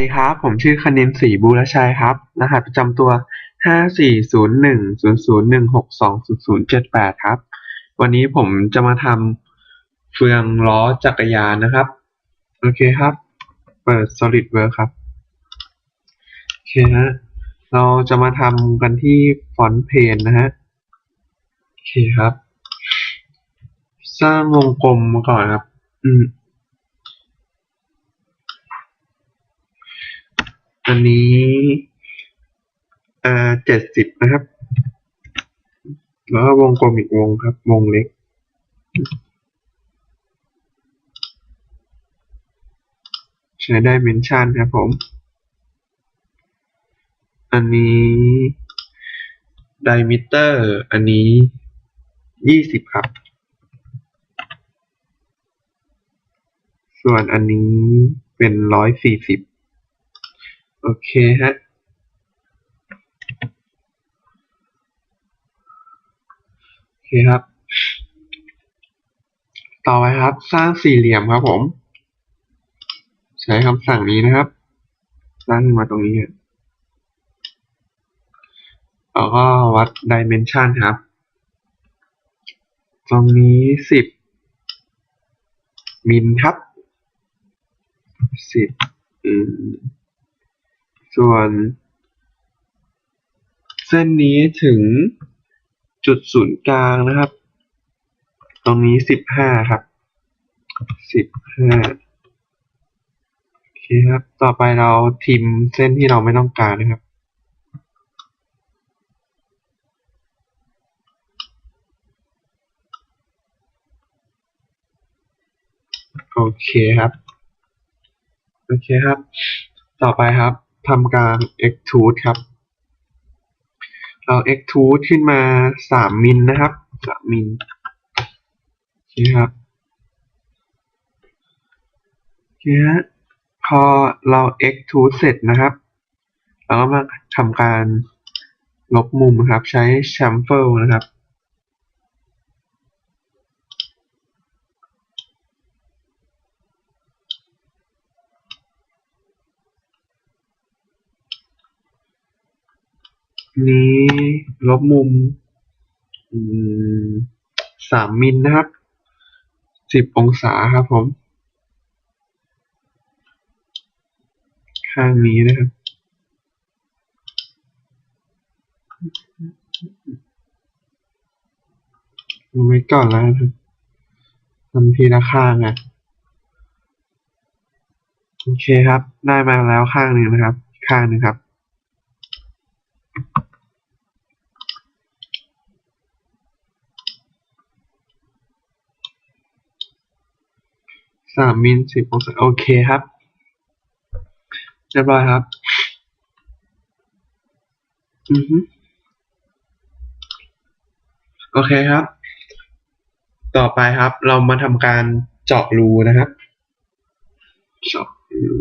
ดีครับ ผมชื่อคณินศรีบูรชัยครับ รหัสประจำตัวห้าสี่ศูนย์หนึ่งศูนย์ศูนย์หนึ่งหกสองศูนย์ศูนย์เจ็ดแปดครับ วันนี้ผมจะมาทำเฟืองล้อจักรยานนะครับ โอเคครับ เปิด SolidWorks ครับ โอเคฮะ เราจะมาทำกันที่ฟอนต์เพนนะฮะ โอเคครับ สร้างวงกลมมาก่อนครับ อืม อันนี้อ่าเจ็ดสิบนะครับ แล้ววงกลมอีกวงครับ วงเล็ก ใช้ได้เมนชั่นครับผม อันนี้ไดมิเตอร์ อันนี้ยี่สิบครับ ส่วนอันนี้เป็นร้อยสี่สิบ โอเคฮะโอเคครับ ต่อไปครับ สร้างสี่เหลี่ยมครับผม ใช้คำสั่งนี้นะครับ สร้างขึ้นมาตรงนี้แล้วก็วัด dimension ครับ ตรงนี้สิบมิลครับสิบอืม ส่วน เส้นนี้ถึงจุดศูนย์กลางนะครับ ตรงนี้สิบห้าครับสิบห้าโอเคครับ ต่อไปเราทิมเส้นที่เราไม่ต้องการนะครับโอเคครับ โอเคครับ ต่อไปครับ ทำการ extrude ครับ เรา extrude ขึ้นมาสามมิลนะครับสามมิลโอเคครับโอเคฮะพอเรา extrude เสร็จนะครับ เราก็มาทำการลบมุมครับ ใช้ chamfer นะครับ นี้ลบมุมสามมิลนะครับสิบองศาครับผม ข้างนี้นะครับดูไว้ก่อนแล้วนะครับทำทีละข้างอะโอเคครับ ได้มาแล้วข้างหนึ่งนะครับ ข้างหนึ่งครับ สามมิลสิบองศาโอเคครับ เรียบร้อยครับ อือฮึโอเคครับ ต่อไปครับ เรามาทำการเจาะรูนะครับเจาะรู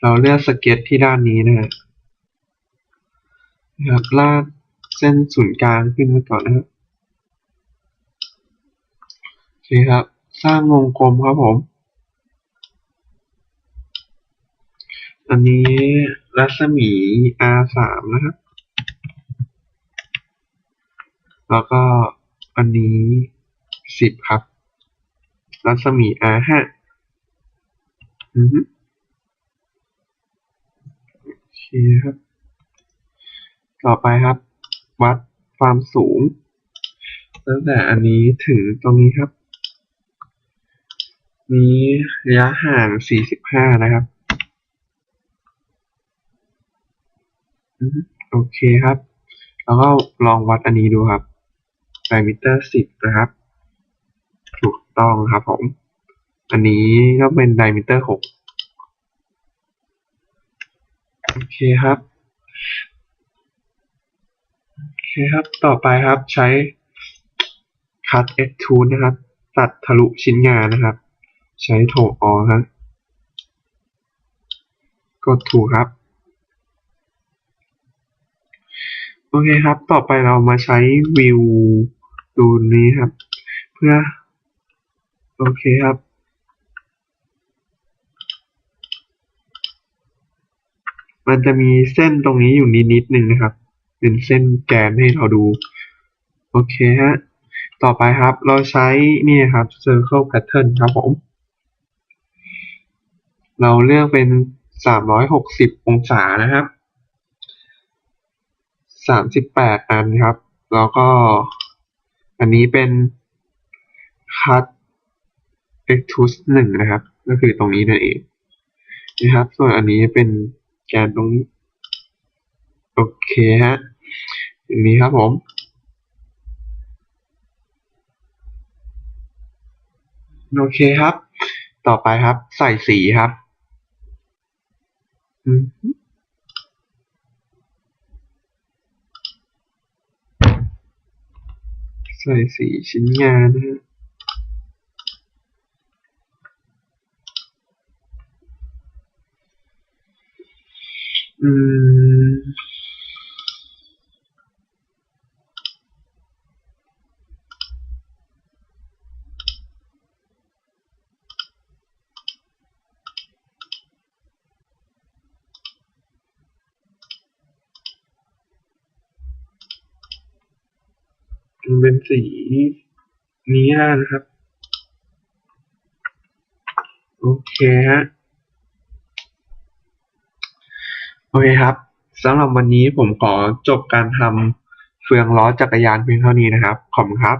เราเลือกสเก็ตที่ด้านนี้นะฮะนะครับลากเส้นศูนย์กลางขึ้นมาก่อนนะครับโอเคครับ สร้างวงกลมครับผม อันนี้รัศมี R สามนะครับ แล้วก็อันนี้สิบครับ รัศมี R ห้าอือฮึโอเคครับ ต่อไปครับ วัดความสูงตั้งแต่อันนี้ถึงตรงนี้ครับ นี้ระยะห่าง45นะครับโอเคครับ แล้วก็ลองวัดอันนี้ดูครับไดมิเตอร์10นะครับ ถูกต้องครับผม อันนี้ก็เป็นไดมิเตอร์6โอเคครับ โอเคครับ ต่อไปครับใช้ cut extrude นะครับ ตัดทะลุชิ้นงานนะครับ ใช้โถออครับ กดถูกครับ โอเคครับ ต่อไปเรามาใช้วิวดูนี้ครับ เพื่อ โอเคครับมันจะมีเส้นตรงนี้อยู่นิดนิดนึงนะครับ เป็นเส้นแกนให้เราดู โอเคฮะ ต่อไปครับ เราใช้นี่ครับ circle pattern ครับผม เราเลือกเป็น360องศานะครับ38อันครับ แล้วก็อันนี้เป็น cut extrude 1นะครับ ก็คือตรงนี้นั่นเองนะครับ ส่วนอันนี้เป็นแกนตรงนี้ โอเคฮะอย่างนี้ครับผมโอเคครับ ต่อไปครับ ใส่สีครับ อืมใส่สีชิ้นงานนะฮะอืม มันเป็นสีนี้แล้วนะครับ โอเคฮะ โอเคครับสำหรับวันนี้ผมขอจบการทำเฟืองล้อจักรยานเพียงเท่านี้นะครับ ขอบคุณครับ